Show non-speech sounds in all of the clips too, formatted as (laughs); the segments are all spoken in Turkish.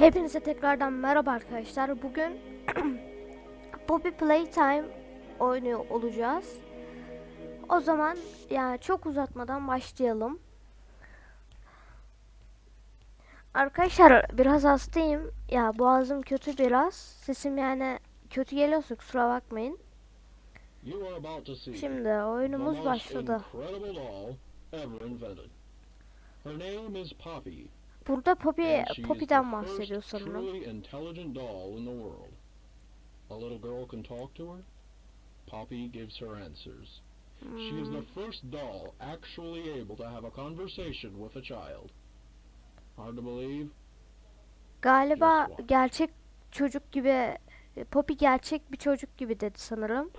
Hepinize tekrardan merhaba arkadaşlar. Bugün (clears throat) Poppy Playtime oynuyor olacağız. O zaman yani çok uzatmadan başlayalım. Arkadaşlar biraz hastayım. Ya boğazım kötü biraz. Sesim yani kötü geliyorsa kusura bakmayın. Şimdi oyunumuz başladı. Her name is Poppy. Burada Poppy Poppy'den bahsediyor sanırım. A little girl can talk to her. Poppy gives her answers. She is Hmm. the first doll actually able to have a conversation with a child. Hard to believe? Galiba gerçek çocuk gibi Poppy gerçek bir çocuk gibi dedi sanırım.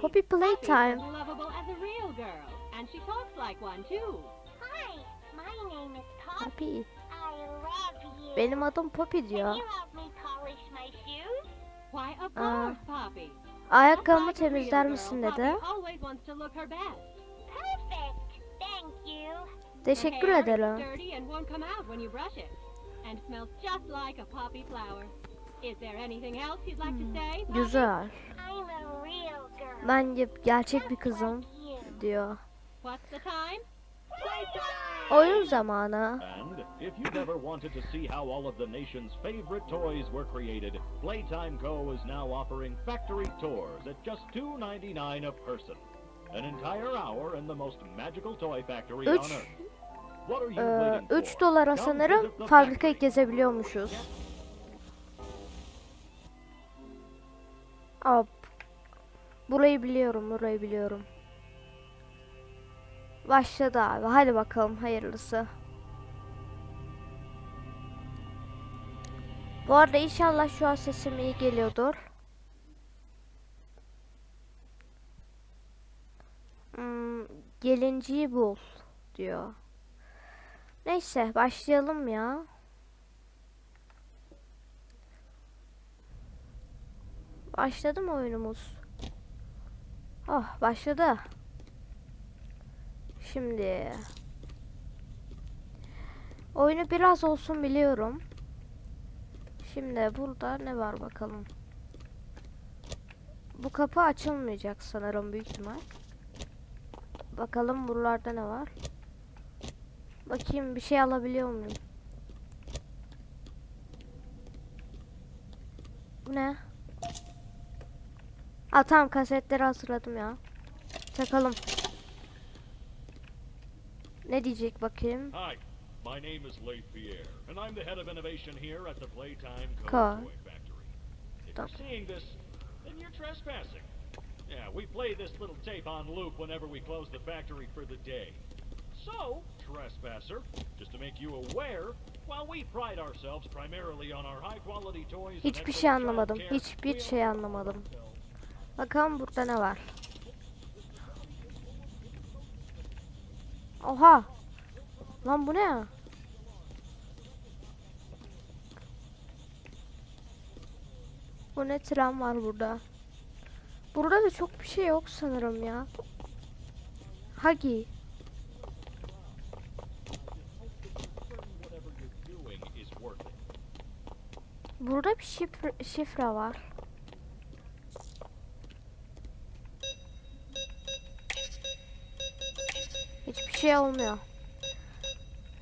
Poppy Playtime. as lovable Poppy. Poppy. I love you. Benim adım Poppy diyor. you help me polish my shoes? Why, of course, Poppy. Ayakkabımı temizler misin dedi. always wants to look her best. Perfect. Thank you. Her Teşekkür ederim. Poppy? Güzel. Ben ge- gerçek bir kızım diyor. What's the time? Oyun zamanı. And if you've ever wanted to see how all of the nation's favorite toys were created, Playtime Co. is now offering factory tours at just $2.99 a person. An entire hour in the most magical toy factory on earth. What are you Ee, waiting for? 3 dolara Come sanırım fabrikayı gezebiliyormuşuz. Hop. Burayı biliyorum, burayı biliyorum. Başladı abi. Hadi bakalım hayırlısı. Bu arada inşallah şu an sesim iyi geliyordur. Hmm, gelinciyi bul diyor. Neyse başlayalım ya. Başladı mı oyunumuz? Oh başladı. Şimdi oyunu biraz olsun biliyorum. Şimdi burada ne var bakalım. Bu kapı açılmayacak sanırım büyük ihtimal. Bakalım buralarda ne var. Bakayım bir şey alabiliyor muyum? Bu ne? Ha tamam kasetleri hatırladım ya. Takalım. Ne diyecek bakayım? Hi, my name is Leif Pierre, and I'm the head of innovation here at the Playtime Co. Toy Factory. If Stop. you're seeing this, then you're trespassing. Yeah, we play this little tape on loop whenever we close the factory for the day. So, trespasser, just to make you aware, while we pride ourselves primarily on our high quality toys Hiçbir şey anlamadım. Hiçbir şey anlamadım. Bakalım burada ne var. Oha. Lan bu ne? Bu ne tren var burada. Burada da çok bir şey yok sanırım ya. Hagi. Burada bir şifre, şifre var. Hiçbir şey olmuyor.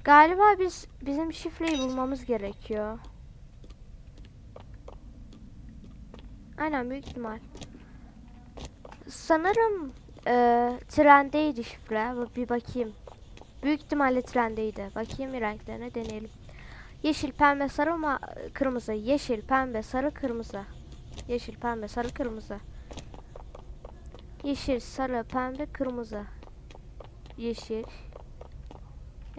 Galiba biz bizim şifreyi bulmamız gerekiyor. Aynen büyük ihtimal. Sanırım e, trendeydi şifre. Bir bakayım. Büyük ihtimalle trendeydi. Bakayım renklerine deneyelim. Yeşil, pembe, sarı ama kırmızı. Yeşil, pembe, sarı, kırmızı. Yeşil, pembe, sarı, kırmızı. Yeşil, sarı, pembe, kırmızı. Yeşil.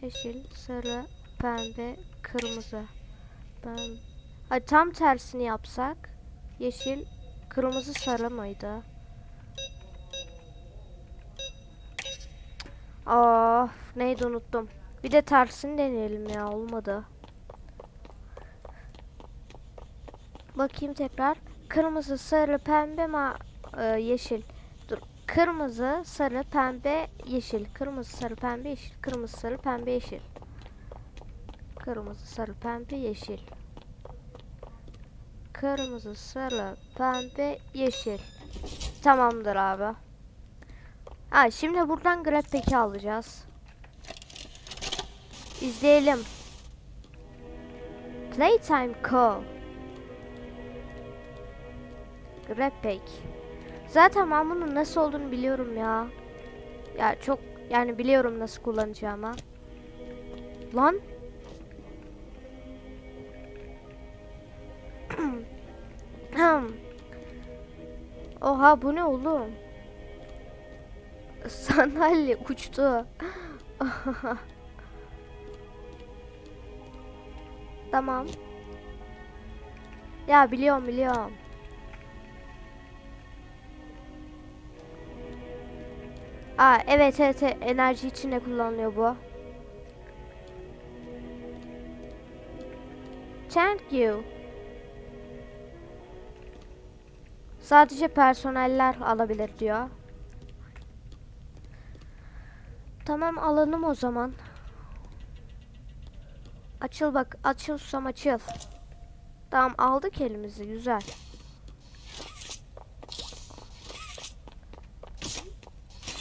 Yeşil, sarı, pembe, kırmızı. Ben Hadi tam tersini yapsak. Yeşil, kırmızı, sarı mıydı? Of, neydi unuttum. Bir de tersini deneyelim ya olmadı. Bakayım tekrar. Kırmızı, sarı, pembe ma e, yeşil. Kırmızı, sarı, pembe, yeşil. Kırmızı, sarı, pembe, yeşil. Kırmızı, sarı, pembe, yeşil. Kırmızı, sarı, pembe, yeşil. Kırmızı, sarı, pembe, yeşil. Tamamdır abi. Ha şimdi buradan Grab Pack'i alacağız. İzleyelim. Playtime Co. Grab Pack. Zaten ben bunun nasıl olduğunu biliyorum ya. Ya çok yani biliyorum nasıl kullanacağımı. Lan. Oha bu ne oğlum? Sandalye uçtu. (laughs) tamam. Ya biliyorum biliyorum. Aa evet evet evet. enerji için de kullanılıyor bu. Thank you. Sadece personeller alabilir diyor. Tamam alalım o zaman. Açıl bak açıl susam açıl. Tamam aldık elimizi güzel.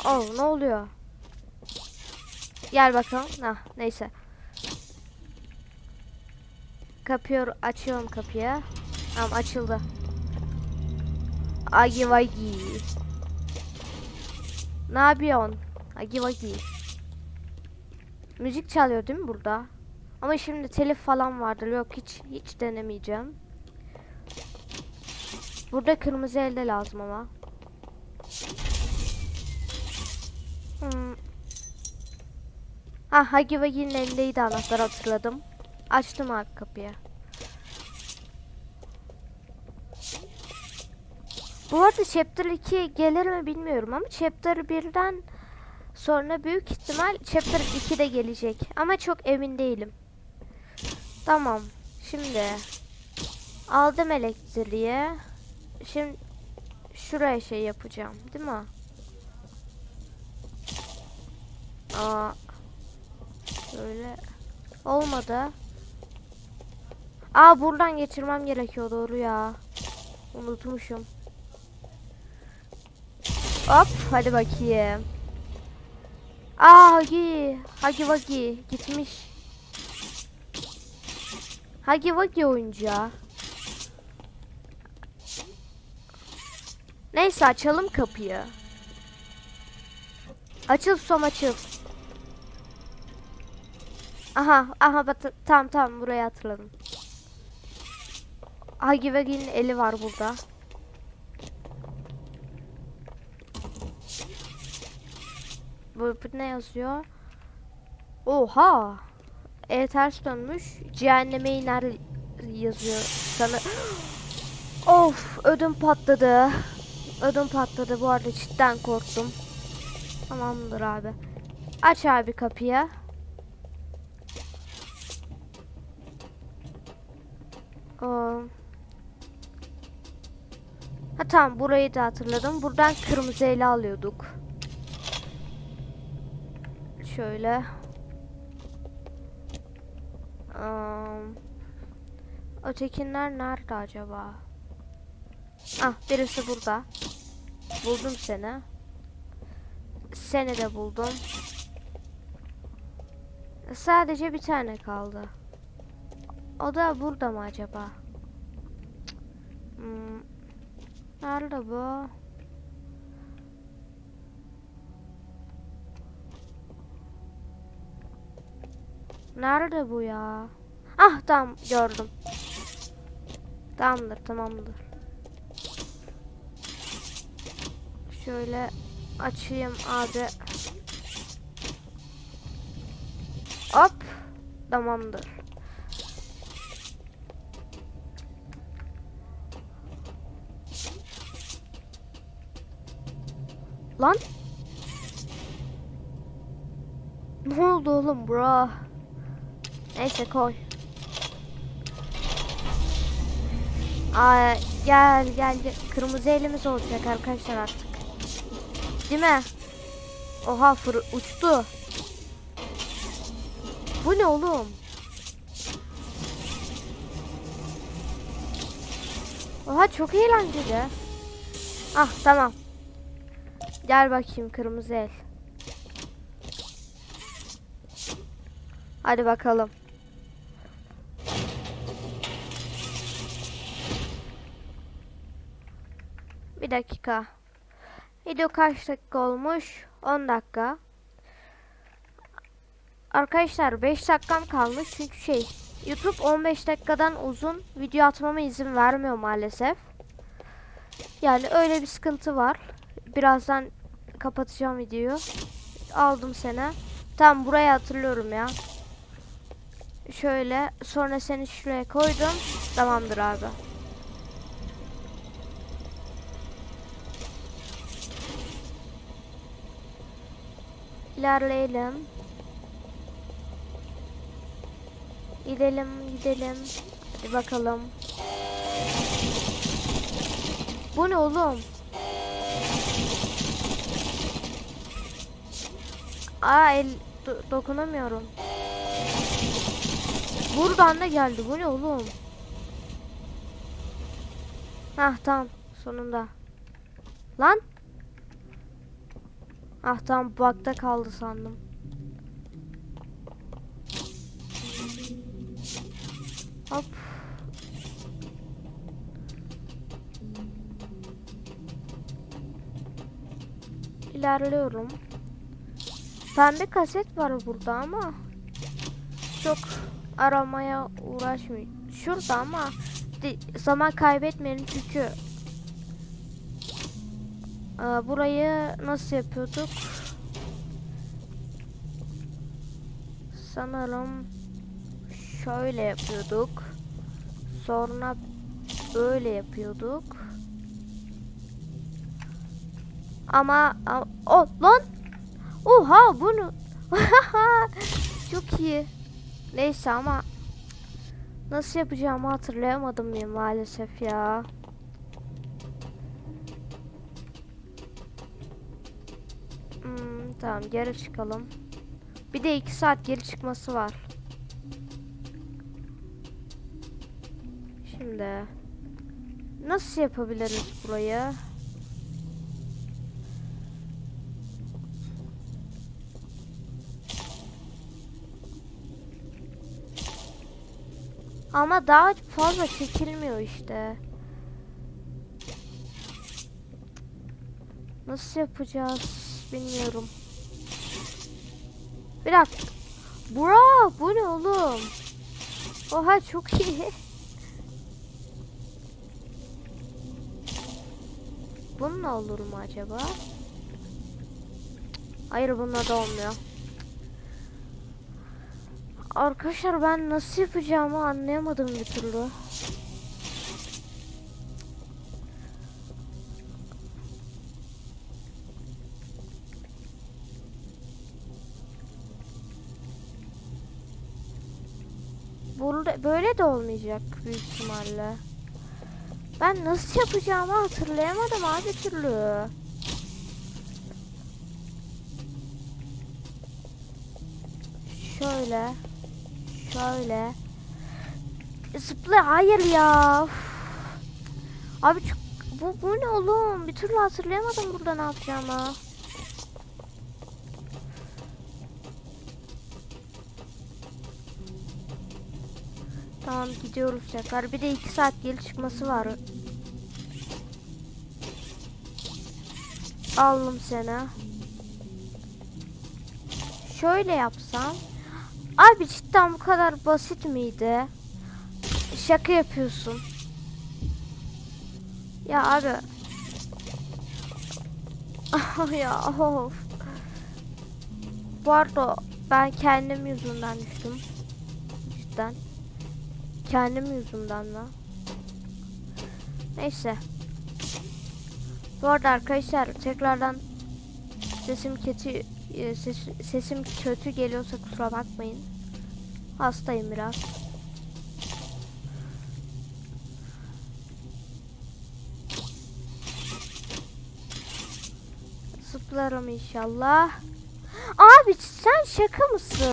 Oh ne oluyor? Gel bakalım. Nah neyse. Kapıyor açıyorum kapıyı. Tamam açıldı. Agi vagi. Ne yapıyorsun? Agi vagi. Müzik çalıyor değil mi burada? Ama şimdi telif falan vardır. Yok hiç hiç denemeyeceğim. Burada kırmızı elde lazım ama. Ah Hagi Vagi'nin elindeydi anahtar hatırladım. Açtım abi kapıyı. Bu arada Chapter 2 gelir mi bilmiyorum ama Chapter 1'den sonra büyük ihtimal Chapter 2 de gelecek. Ama çok emin değilim. Tamam. Şimdi aldım elektriği. Şimdi şuraya şey yapacağım, değil mi? Aa. Böyle olmadı. Aa buradan geçirmem gerekiyor doğru ya. Unutmuşum. Hop hadi bakayım. Aa Hagi. Hagi Vagi gitmiş. Hagi Vagi oyuncağı. Neyse açalım kapıyı. Açıl som açıl. Aha aha bak tamam tamam burayı hatırladım. Hagi eli var burada. Bu, bu ne yazıyor? Oha! E ters dönmüş. Cehenneme iner yazıyor sana. (gasps) of ödüm patladı. Ödüm patladı bu arada cidden korktum. Tamamdır abi. Aç abi kapıyı. Ha tamam burayı da hatırladım. Buradan kırmızı ele alıyorduk. Şöyle. Um, ötekinler nerede acaba? Ah birisi burada. Buldum seni. Seni de buldum. Sadece bir tane kaldı. O da burada mı acaba? Hmm. Nerede bu? Nerede bu ya? Ah tamam gördüm. Tamamdır tamamdır. Şöyle açayım abi. Hop. Tamamdır. Lan. Ne oldu oğlum bro? Neyse koy. Aa, gel gel kırmızı elimiz olacak arkadaşlar artık. Değil mi? Oha fır uçtu. Bu ne oğlum? Oha çok eğlenceli. Ah tamam. Gel bakayım kırmızı el. Hadi bakalım. Bir dakika. Video kaç dakika olmuş? 10 dakika. Arkadaşlar 5 dakikam kalmış çünkü şey YouTube 15 dakikadan uzun video atmama izin vermiyor maalesef. Yani öyle bir sıkıntı var. Birazdan kapatacağım videoyu. Aldım seni. Tam buraya hatırlıyorum ya. Şöyle sonra seni şuraya koydum. Tamamdır abi. İlerleyelim. Gidelim, gidelim. Bir bakalım. Bu ne oğlum? Aa el do- dokunamıyorum. Buradan da geldi. Bu ne oğlum? Hah tamam. Sonunda. Lan. Ah tamam bug'da kaldı sandım. Hop. İlerliyorum. Pembe kaset var burada ama çok aramaya uğraşmıyor. Şurada ama zaman kaybetmeyelim çünkü Aa, burayı nasıl yapıyorduk? Sanırım şöyle yapıyorduk. Sonra böyle yapıyorduk. Ama o lan Oha bunu (laughs) çok iyi. Neyse ama nasıl yapacağımı hatırlayamadım ya maalesef ya. Hmm, tamam geri çıkalım. Bir de iki saat geri çıkması var. Şimdi nasıl yapabiliriz burayı? Ama daha fazla çekilmiyor işte. Nasıl yapacağız bilmiyorum. Bir dakika. Bura bu ne oğlum? Oha çok iyi. Bununla olur mu acaba? Hayır bununla da olmuyor. Arkadaşlar ben nasıl yapacağımı anlayamadım bir türlü. Burada böyle de olmayacak büyük ihtimalle. Ben nasıl yapacağımı hatırlayamadım abi türlü. Şöyle. Şöyle. Zıpla hayır ya. Uf. Abi çok, bu, bu ne oğlum? Bir türlü hatırlayamadım burada ne yapacağımı. Tamam gidiyoruz tekrar. Bir de iki saat geri çıkması var. Aldım seni. Şöyle yapsam. Abi cidden bu kadar basit miydi? Şaka yapıyorsun. Ya abi. (laughs) ya of. Bu arada ben kendim yüzünden düştüm. Cidden. Kendim yüzümden mi? Neyse. Bu arada arkadaşlar tekrardan sesim kötü e, ses- sesim kötü geliyorsa kusura bakmayın. Hastayım biraz. Zıplarım inşallah. Abi sen şaka mısın?